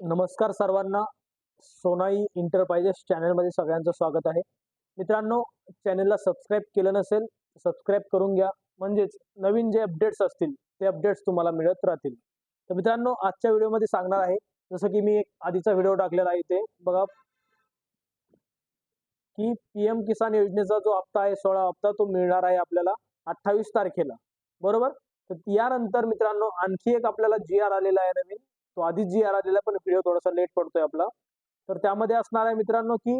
नमस्कार सर्वांना. सोनाई इंटरप्राइजेस चॅनलमध्ये सगळ्यांचं स्वागत आहे. मित्रांनो चॅनलला सबस्क्राईब केलं नसेल सबस्क्राईब करून घ्या. म्हणजेच नवीन जे अपडेट्स असतील ते अपडेट्स तुम्हाला मिळत राहतील. तर मित्रांनो आजच्या व्हिडिओमध्ये सांगणार आहे जसं की मी एक आधीचा व्हिडिओ टाकलेला आहे इथे. बघा. की पी एम किसान योजनेचा जो हप्ता आहे सोळा हप्ता तो मिळणार आहे आपल्याला अठ्ठावीस तारखेला. बरोबर? तर यानंतर मित्रांनो आणखी एक आपल्याला जी आर आलेला आहे नवीन तो आधीच जी आर आलेला पण व्हिडिओ थोडासा लेट पडतोय आपला. तर त्यामध्ये असणार आहे मित्रांनो की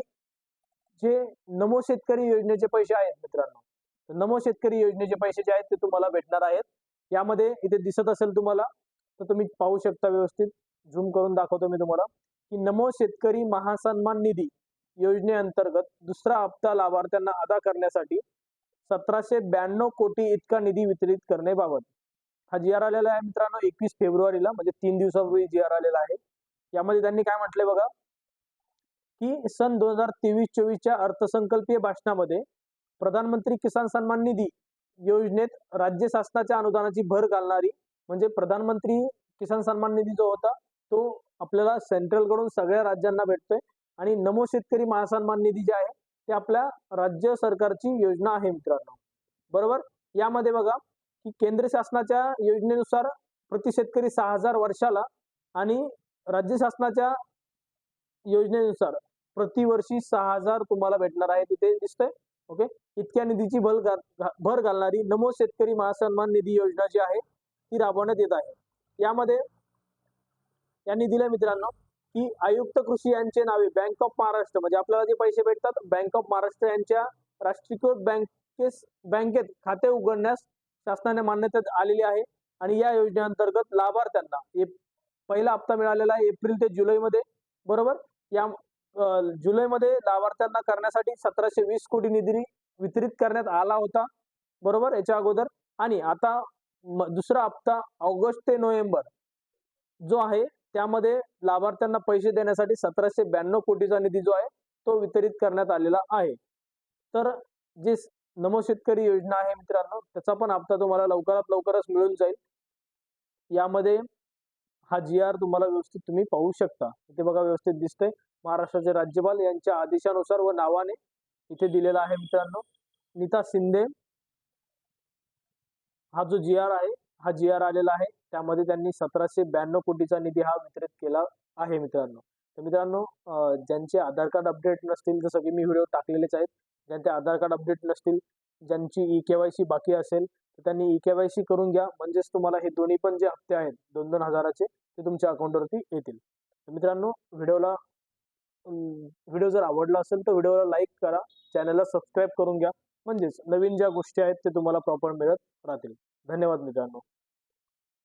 जे नमो शेतकरी योजनेचे पैसे आहेत मित्रांनो नमो शेतकरी योजनेचे पैसे जे आहेत ते तुम्हाला भेटणार आहेत. यामध्ये इथे दिसत असेल तुम्हाला तर तुम्ही पाहू शकता व्यवस्थित. झूम करून दाखवतो मी तुम्हाला की नमो शेतकरी महासन्मान निधी योजनेअंतर्गत दुसरा हप्ता लाभार्थ्यांना अदा करण्यासाठी सतराशे ब्याण्णव कोटी इतका निधी वितरित करण्याबाबत हा जी आर आलेला आहे मित्रांनो एकवीस फेब्रुवारीला म्हणजे तीन दिवसापूर्वी जी आर आलेला आहे. यामध्ये त्यांनी काय म्हटलंय बघा? की सन दोन हजार तेवीस चोवीसच्या अर्थसंकल्पीय भाषणामध्ये प्रधानमंत्री किसान सन्मान निधी योजनेत राज्य शासनाच्या अनुदानाची भर घालणारी म्हणजे प्रधानमंत्री किसान सन्मान निधी जो होता तो आपल्याला सेंट्रलकडून सगळ्या राज्यांना भेटतोय. आणि नमो शेतकरी महासन्मान निधी जे आहे ते आपल्या राज्य सरकारची योजना आहे मित्रांनो. बरोबर? यामध्ये बघा की केंद्र शासनाच्या योजनेनुसार प्रति शेतकरी सहा हजार वर्षाला आणि राज्य शासनाच्या योजनेनुसार प्रतिवर्षी सहा हजार तुम्हाला भेटणार आहे तिथे दिसतंय. ओके? इतक्या निधीची भर भर घालणारी नमो शेतकरी महासन्मान निधी योजना जी आहे ती राबवण्यात येत आहे. यामध्ये या निधीला मित्रांनो की आयुक्त कृषी यांचे नावे बँक ऑफ महाराष्ट्र म्हणजे आपल्याला जे पैसे भेटतात बँक ऑफ महाराष्ट्र यांच्या राष्ट्रीयकृत बँकेस बँकेत खाते उघडण्यास शासनाने मान्यता आलेली आहे. आणि या योजनेअंतर्गत लाभार्थ्यांना पहिला हप्ता मिळालेला आहे एप्रिल ते जुलैमध्ये बरोबर? या जुलैमध्ये लाभार्थ्यांना करण्यासाठी सतराशे वीस कोटी निधी वितरित करण्यात आला होता. बरोबर? याच्या अगोदर. आणि आता दुसरा हप्ता ऑगस्ट ते नोव्हेंबर जो आहे त्यामध्ये लाभार्थ्यांना पैसे देण्यासाठी सतराशे ब्याण्णव कोटीचा निधी जो आहे तो वितरित करण्यात आलेला आहे. तर जे नमो शेतकरी योजना आहे मित्रांनो. त्याचा पण हप्ता तुम्हाला लवकरात लवकरच मिळून जाईल. यामध्ये हा जी आर तुम्हाला व्यवस्थित तुम्ही पाहू शकता. इथे बघा व्यवस्थित दिसतंय. महाराष्ट्राचे राज्यपाल यांच्या आदेशानुसार व नावाने इथे दिलेला आहे मित्रांनो. नीता शिंदे हा जो जी आर आहे हा जी आर आलेला आहे. त्यामध्ये त्यांनी सतराशे ब्याण्णव कोटीचा निधी हा वितरित केला आहे मित्रांनो. तर मित्रांनो ज्यांचे आधार कार्ड अपडेट नसतील जसं की मी व्हिडिओ टाकलेलेच आहेत ज्यांचे आधार कार्ड अपडेट नसतील ज्यांची ई के वाय सी बाकी असेल तर त्यांनी ई के वाय सी करून घ्या. म्हणजेच तुम्हाला हे दोन्ही पण जे हप्ते आहेत दोन दोन हजाराचे ते तुमच्या अकाउंटवरती येतील. तर मित्रांनो व्हिडिओला व्हिडिओ जर आवडला असेल तर व्हिडिओला लाईक करा चॅनलला सबस्क्राईब करून घ्या. म्हणजेच नवीन ज्या गोष्टी आहेत ते तुम्हाला प्रॉपर मिळत राहतील. धन्यवाद मित्रांनो.